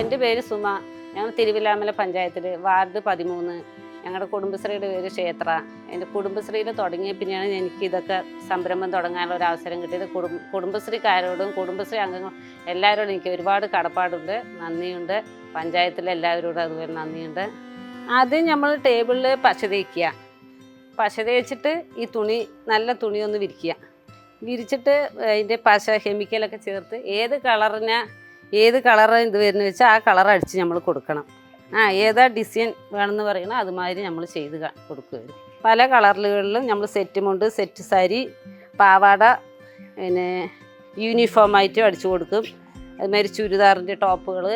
എന്റെ പേര് സുമ. ഞങ്ങൾ തിരുവില്ലാമല പഞ്ചായത്തിൽ വാർഡ് പതിമൂന്ന്. ഞങ്ങളുടെ കുടുംബശ്രീയുടെ പേര് ക്ഷേത്ര. എന്റെ കുടുംബശ്രീയിൽ തുടങ്ങിയ പിന്നെയാണ് എനിക്ക് ഇതൊക്കെ സംരംഭം തുടങ്ങാനുള്ള ഒരു അവസരം കിട്ടിയത്. കുടും കുടുംബശ്രീക്കാരോടും കുടുംബശ്രീ അംഗങ്ങൾ എല്ലാവരോടും എനിക്ക് ഒരുപാട് കടപ്പാടുണ്ട് നന്ദിയുണ്ട്. പഞ്ചായത്തിലെ എല്ലാവരോടും അതുപോലെ നന്ദിയുണ്ട്. ആദ്യം നമ്മൾ ടേബിളിൽ പശ തേക്കുക. പശ തേച്ചിട്ട് ഈ തുണി നല്ല തുണിയൊന്ന് വിരിക്കുക. വിരിച്ചിട്ട് അതിന്റെ പശ കെമിക്കലൊക്കെ ചേർത്ത് ഏത് കളറിന് ഏത് കളർ ഇത് വരുന്ന വെച്ചാൽ ആ കളർ അടിച്ച് നമ്മൾ കൊടുക്കണം. ആ ഏതാ ഡിസൈൻ വേണമെന്ന് പറയണോ അതുമാതിരി നമ്മൾ ചെയ്ത് കൊടുക്കുക പല കളറുകളിലും നമ്മൾ സെറ്റ് മുണ്ട് സെറ്റ് സാരി പാവാട പിന്നെ യൂണിഫോമായിട്ടും അടിച്ചു കൊടുക്കും. അതുമാതിരി ചുരിദാറിന്റെ ടോപ്പുകൾ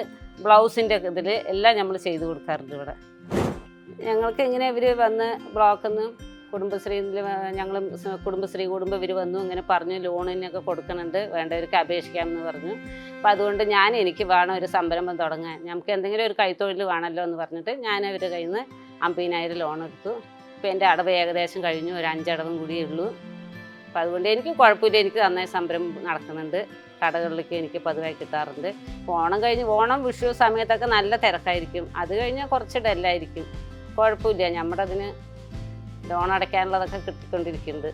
ബ്ലൗസിന്റെ ഇതിൽ എല്ലാം നമ്മൾ ചെയ്ത് കൊടുക്കാറുണ്ട് ഇവിടെ. ഞങ്ങൾക്ക് എങ്ങനെ ഇവർ വന്ന് ബ്ലോക്കിൽ നിന്ന് കുടുംബശ്രീയിൽ ഞങ്ങളും കുടുംബശ്രീ കുടുംബം ഇവർ വന്നു ഇങ്ങനെ പറഞ്ഞു ലോണിനൊക്കെ കൊടുക്കുന്നുണ്ട് വേണ്ടവർക്ക് അപേക്ഷിക്കാമെന്ന് പറഞ്ഞു. അപ്പം അതുകൊണ്ട് ഞാൻ എനിക്ക് വേണം ഒരു സംരംഭം തുടങ്ങാൻ. നമുക്ക് എന്തെങ്കിലും ഒരു കൈത്തൊഴിൽ വേണമല്ലോ എന്ന് പറഞ്ഞിട്ട് ഞാൻ അവരുടെ കയ്യിൽ നിന്ന് അമ്പതിനായിരം ലോൺ എടുത്തു. ഇപ്പം എന്റെ അടവ് ഏകദേശം കഴിഞ്ഞു ഒരു അഞ്ചടവും കൂടിയേ ഉള്ളൂ. അപ്പം അതുകൊണ്ട് എനിക്ക് കുഴപ്പമില്ല എനിക്ക് നന്നായി സംരംഭം നടക്കുന്നുണ്ട്. കടകളിലേക്ക് എനിക്ക് പതിവായി കിട്ടാറുണ്ട്. ഓണം കഴിഞ്ഞ് ഓണം വിഷു സമയത്തൊക്കെ നല്ല തിരക്കായിരിക്കും. അത് കഴിഞ്ഞാൽ കുറച്ച് ഡല്ലായിരിക്കും കുഴപ്പമില്ല നമ്മുടെ അതിന് ലോൺ അടയ്ക്കാനുള്ളതൊക്കെ കിട്ടിക്കൊണ്ടിരിക്കുന്നുണ്ട്.